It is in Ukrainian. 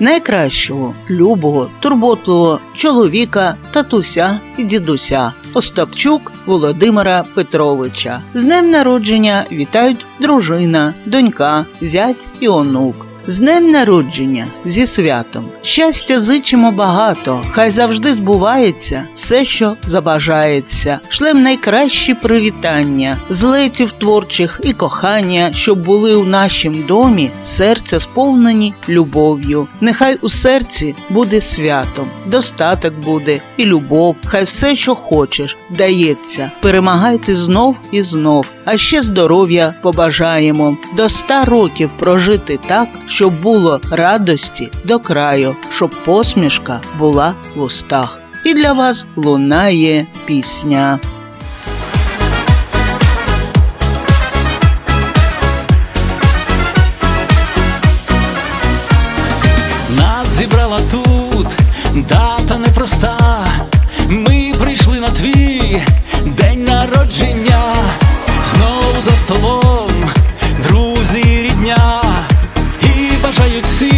найкращого, любого, турботливого чоловіка, татуся і дідуся Остапчук Володимира Петровича. З днем народження вітають дружина, донька, зять і онук. З днем народження зі святом. Щастя зичимо багато, хай завжди збувається все, що забажається. Шлем найкращі привітання, злетів творчих і кохання, щоб були у нашім домі серця сповнені любов'ю. Нехай у серці буде свято, достаток буде і любов. Хай все, що хочеш, дається. Перемагайте знов і знов. А ще здоров'я побажаємо до ста років прожити так, щоб було радості до краю, щоб посмішка була в устах. І для вас лунає пісня. Нас зібрала тут дата непроста, See